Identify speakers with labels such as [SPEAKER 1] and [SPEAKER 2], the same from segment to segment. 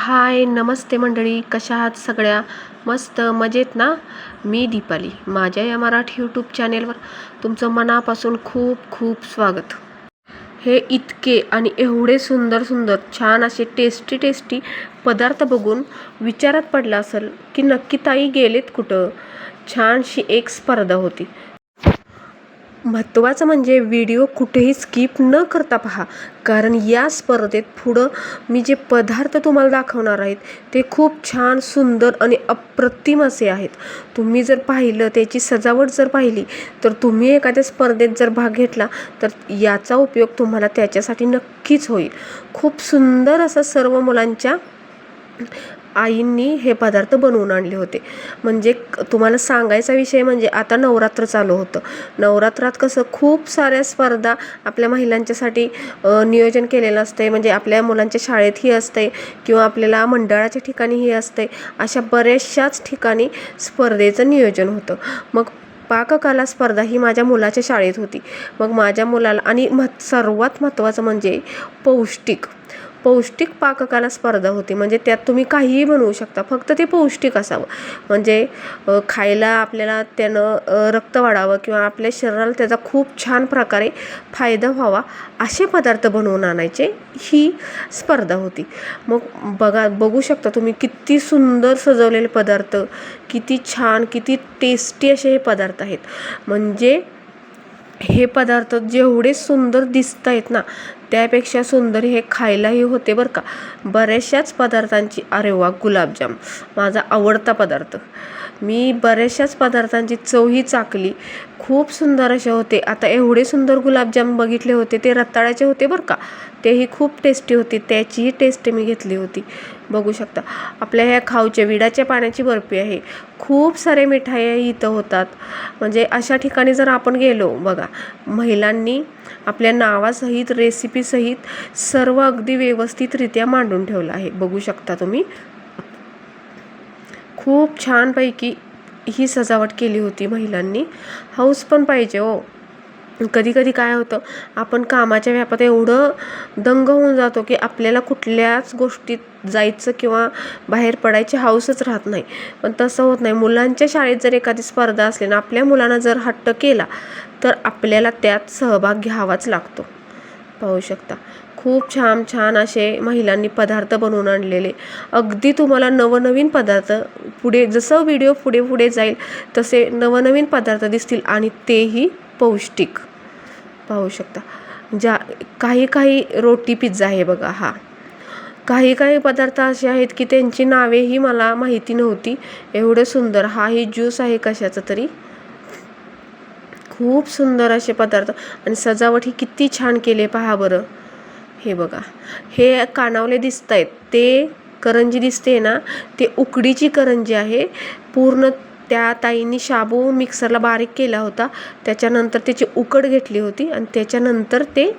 [SPEAKER 1] हाय नमस्ते मंडळी कशा आहात सगळ्या? मस्त मजेत ना? मी दीपाली माझ्या या मराठी यूट्यूब चॅनेलवर तुमचं मनापासून खूप खूप स्वागत. हे इतके आणि एवढे सुंदर सुंदर छान असे टेस्टी टेस्टी पदार्थ बघून विचारात पडला असेल की नक्की ताई गेलेत कुठं? छानशी एक स्पर्धा होती. महत्त्वाचं म्हणजे व्हिडिओ कुठेही स्किप न करता पहा. कारण या स्पर्धेत पुढं मी जे पदार्थ तुम्हाला दाखवणार आहेत ते खूप छान सुंदर आणि अप्रतिम असे आहेत. तुम्ही जर पाहिलं त्याची सजावट जर पाहिली तर तुम्ही एखाद्या स्पर्धेत जर भाग घेतला तर याचा उपयोग तुम्हाला त्याच्यासाठी नक्कीच होईल. खूप सुंदर असं सर्व मुलांच्या आईंनी हे पदार्थ बनवून आणले होते. म्हणजे तुम्हाला सांगायचा विषय म्हणजे आता नवरात्र चालू होतं. नवरात्रात कसं खूप साऱ्या स्पर्धा आपल्या महिलांच्यासाठी नियोजन केलेलं असते म्हणजे आपल्या मुलांच्या शाळेतही असते किंवा आपल्याला मंडळाच्या ठिकाणीही असते अशा बऱ्याचशाच ठिकाणी स्पर्धेचं नियोजन होतं. मग पाककला स्पर्धा ही माझ्या मुलाच्या शाळेत होती. मग माझ्या मुलाला आणि मह सर्वात महत्त्वाचं म्हणजे पौष्टिक पौष्टिक पाककला स्पर्धा होती. म्हणजे त्यात तुम्ही काहीही बनवू शकता. फक्त ते पौष्टिक असावं. म्हणजे खायला आपल्याला त्यानं रक्त वाढावं किंवा आपल्या शरीराला त्याचा खूप छान प्रकारे फायदा व्हावा असे पदार्थ बनवून आणायचे ही स्पर्धा होती. मग बघा बघू शकता तुम्ही किती सुंदर सजवलेले पदार्थ किती छान किती टेस्टी असे हे पदार्थ आहेत. म्हणजे हे पदार्थ जेवढे सुंदर दिसत आहेत ना त्यापेक्षा सुंदर हे खायलाही होते बरं का. बऱ्याचशाच पदार्थांची अरे वा गुलाबजाम. माझा आवडता पदार्थ. मी बऱ्याचशाच पदार्थांची चवही चाकली. खूप सुंदर असे होते. आता एवढे सुंदर गुलाबजाम बघितले होते ते रताळ्याचे होते बरं का? तेही खूप टेस्टी होते. त्याचीही टेस्ट मी घेतली होती. बघू शकता. आपल्या ह्या खाऊच्या विडाच्या पाण्याची बर्फी आहे. खूप सारे मिठाई इथं होतात. म्हणजे अशा ठिकाणी जर आपण गेलो बघा. महिलांनी आपल्या नावासहित रेसिपीसहित सर्व अगदी व्यवस्थितरित्या मांडून ठेवलं आहे. बघू शकता तुम्ही. खूप छानपैकी ही सजावट केली होती महिलांनी. हौस पण पाहिजे हो. कधी कधी काय होतं आपण कामाच्या व्यापात एवढं दंग होऊन जातो की आपल्याला कुठल्याच गोष्टीत जायचं किंवा बाहेर पडायची हौसच राहत नाही. पण तसं होत नाही. मुलांच्या शाळेत जर एखादी स्पर्धा असली ना आपल्या मुलांना जर हट्ट केला तर आपल्याला त्यात सहभाग घ्यावाच लागतो. पाहू शकता. खूप छान छान असे महिलांनी पदार्थ बनवून आणलेले. अगदी तुम्हाला नवनवीन पदार्थ पुढे जसं व्हिडिओ पुढे पुढे जाईल तसे नवनवीन पदार्थ दिसतील आणि तेही पौष्टिक. पाहू शकता. ज्या काही काही रोटी पिझ्झा आहे बघा हा. काही काही पदार्थ असे आहेत की त्यांची नावेही मला माहिती नव्हती. एवढं सुंदर. हाही ज्यूस आहे कशाचं तरी. खूप सुंदर असे पदार्थ. आणि सजावट ही किती छान केले पहा बरं. हे बघा. हे कानावले दिसत आहेत ते करंजी दिसते ना ते उकडीची करंजी आहे. पूर्ण त्या ताईंनी शाबू मिक्सरला बारीक केला होता. त्याच्यानंतर त्याची उकड घेतली होती आणि त्याच्यानंतर ते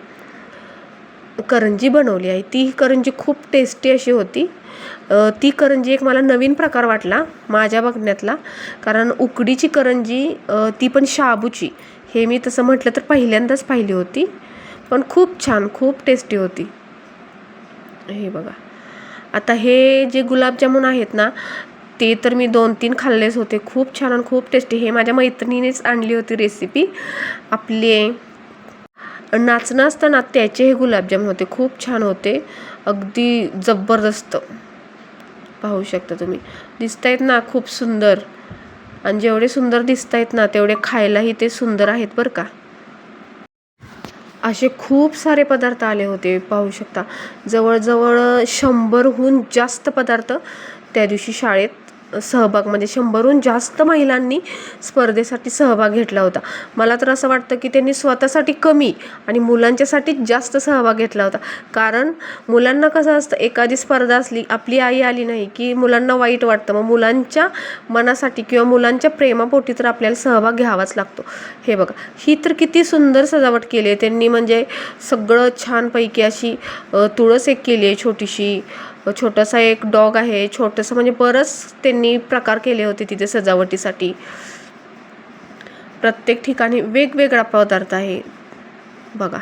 [SPEAKER 1] करंजी बनवली आहे. ती करंजी खूप टेस्टी अशी होती. ती करंजी एक मला नवीन प्रकार वाटला माझ्या बघण्यातला. कारण उकडीची करंजी ती पण शाबूची. हे मी तसं म्हटलं तर पहिल्यांदाच पाहिली होती. पण खूप छान खूप टेस्टी होती. हे बघा. आता हे जे गुलाबजामुन आहेत ना ते तर मी दोन तीन खाल्लेच होते. खूप छान आणि खूप टेस्टी हे माझ्या मैत्रिणीनेच आणली होती रेसिपी आपले नाचणं असतं ना त्याचे हे गुलाबजाम होते. खूप छान होते. अगदी जबरदस्त. पाहू शकता तुम्ही. दिसत आहेत ना खूप सुंदर. आणि जेवढे सुंदर दिसत आहेत ना तेवढे खायलाही ते सुंदर आहेत बरं का. असे खूप सारे पदार्थ आले होते पाहू शकता. जवळजवळ शंभरहून जास्त पदार्थ त्या दिवशी शाळेत सहभाग म्हणजे शंभरहून जास्त महिलांनी स्पर्धेसाठी सहभाग घेतला होता. मला तर असं वाटतं की त्यांनी स्वतःसाठी कमी आणि मुलांच्यासाठी जास्त सहभाग घेतला होता. कारण मुलांना कसं असतं एखादी स्पर्धा असली आपली आई आली नाही की मुलांना वाईट वाटतं. मग मुलांच्या मनासाठी किंवा मुलांच्या प्रेमापोटी तर आपल्याला सहभाग घ्यावाच लागतो. हे बघा ही तर किती सुंदर सजावट केली आहे. त्यांनी म्हणजे सगळं छानपैकी अशी तुळस एक केली आहे छोटीशी. छोटासा एक डॉग आहे. छोटंसं म्हणजे बरंच त्यांनी प्रकार केले होते तिथे सजावटीसाठी. प्रत्येक ठिकाणी वेगवेगळा पदार्थ आहे. बघा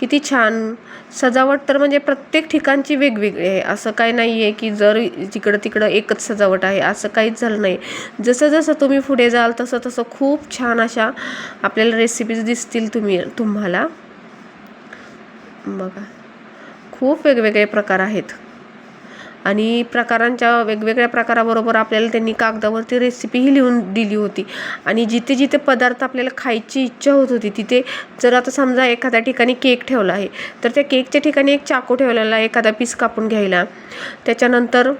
[SPEAKER 1] किती छान. सजावट तर म्हणजे प्रत्येक ठिकाणची वेगवेगळी आहे. असं काही नाही आहे की जर जिकडं तिकडं एकच सजावट आहे. असं काहीच झालं नाही. जसं जसं तुम्ही पुढे जाल तसं तसं खूप छान अशा आपल्याला रेसिपीज दिसतील तुम्ही तुम्हाला. बघा खूप वेगवेगळे प्रकार आहेत. आणि प्रकारांच्या वेगवेगळ्या प्रकाराबरोबर आपल्याला त्यांनी कागदावरती रेसिपीही लिहून दिली होती. आणि जिथे जिथे पदार्थ आपल्याला खायची इच्छा होत होती तिथे जर आता समजा एखाद्या ठिकाणी केक ठेवला आहे तर त्या केकच्या ठिकाणी एक चाकू ठेवलेला आहे एखादा पीस कापून घ्यायला. त्याच्यानंतर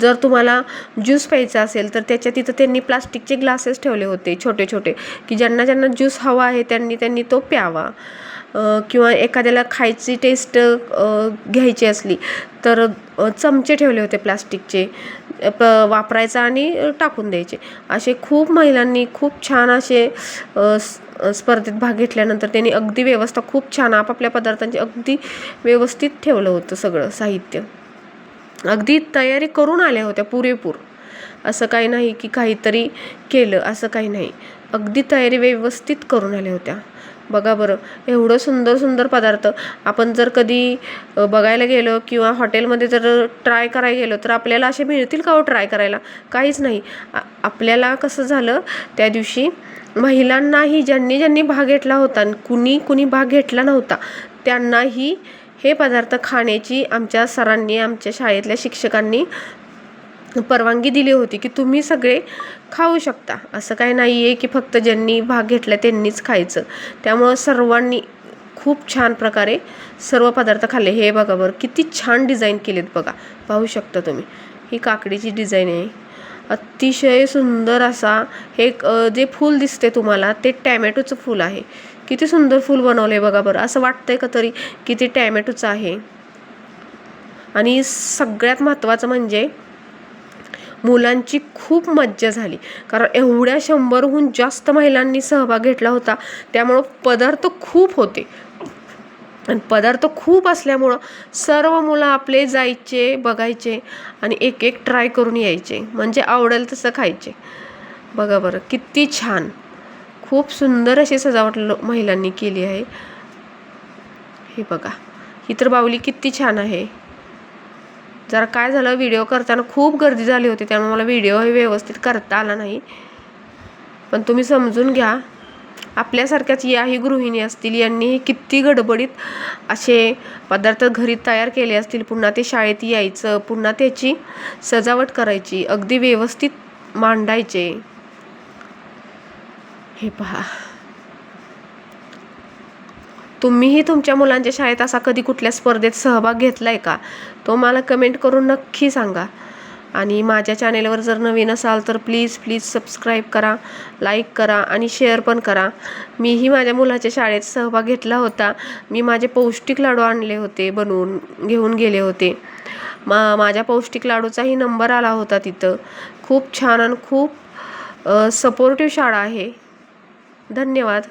[SPEAKER 1] जर तुम्हाला ज्यूस प्यायचा असेल तर त्याच्या तिथं त्यांनी प्लास्टिकचे ग्लासेस ठेवले होते छोटे छोटे की ज्यांना ज्यांना ज्यूस हवा आहे त्यांनी त्यांनी तो प्यावा. किंवा एखाद्याला खायची टेस्ट घ्यायची असली तर चमचे ठेवले होते प्लास्टिकचे प वापरायचा आणि टाकून द्यायचे. असे खूप महिलांनी खूप छान असे स्पर्धेत भाग घेतल्यानंतर त्यांनी अगदी व्यवस्था खूप छान आपापल्या पदार्थांची अगदी व्यवस्थित ठेवलं होतं सगळं साहित्य. अगदी तयारी करून आल्या होत्या पुरेपूर. असं काही नाही की काहीतरी केलं असं काही नाही. अगदी तयारी व्यवस्थित करून आल्या होत्या. बघा बरं. एवढं सुंदर सुंदर पदार्थ. आपण जर कधी बघायला गेलो किंवा हॉटेलमध्ये जर ट्राय करायला गेलो तर आपल्याला असे मिळतील का हो ट्राय करायला? काहीच नाही. आपल्याला कसं झालं त्या दिवशी महिलांनाही ज्यांनी ज्यांनी भाग घेतला होता कुणी कुणी भाग घेतला नव्हता त्यांनाही हे पदार्थ खाण्याची आमच्या सरांनी आमच्या शाळेतल्या शिक्षकांनी परवानगी दिली होती की तुम्ही सगळे खाऊ शकता. असं काही नाही आहे की फक्त ज्यांनी भाग घेतला त्यांनीच खायचं. त्यामुळं सर्वांनी खूप छान प्रकारे सर्व पदार्थ खाल्ले. हे बघा बरं किती छान डिझाईन केलेत बघा. पाहू शकता तुम्ही. ही काकडीची डिझाईन आहे. अतिशय सुंदर असा हे जे फूल दिसते तुम्हाला ते टॅमॅटोचं फूल आहे. किती सुंदर फूल बनवलं बघा बरं. असं वाटतंय का तरी की ते टॅमॅटोचं आहे. आणि सगळ्यात महत्त्वाचं म्हणजे मुलांची खूप मज्जा झाली. कारण एवढ्या शंभरहून जास्त महिलांनी सहभाग घेतला होता. त्यामुळं पदार्थ खूप होते. आणि पदार्थ खूप असल्यामुळं सर्व मुलं आपले जायचे बघायचे आणि एक एक ट्राय करून यायचे. म्हणजे आवडेल तसं खायचे. बघा बरं किती छान. खूप सुंदर अशी सजावट महिलांनी केली आहे. हे बघा. ही तर बावली किती छान आहे. जरा काय झालं व्हिडिओ करताना खूप गर्दी झाली होती त्यामुळे मला व्हिडिओ हे व्यवस्थित करता आला नाही. पण तुम्ही समजून घ्या आपल्यासारख्याच याही गृहिणी असतील यांनीही किती गडबडीत असे पदार्थ घरी तयार केले असतील पुन्हा ते शाळेत यायचं पुन्हा त्याची सजावट करायची अगदी व्यवस्थित मांडायचे. हे पहा. तुम्हीही तुमच्या मुलांच्या शाळेत असा कधी कुठल्या स्पर्धेत सहभाग घेतला आहे का? तो मला कमेंट करून नक्की सांगा. आणि माझ्या चॅनेलवर जर नवीन असाल तर प्लीज प्लीज सबस्क्राईब करा लाईक करा आणि शेअर पण करा. मीही माझ्या मुलाच्या शाळेत सहभाग घेतला होता. मी माझे पौष्टिक लाडू आणले होते बनवून घेऊन गेले होते. मा माझ्या पौष्टिक लाडूचाही नंबर आला होता तिथं. खूप छान आणि खूप सपोर्टिव्ह शाळा आहे. धन्यवाद.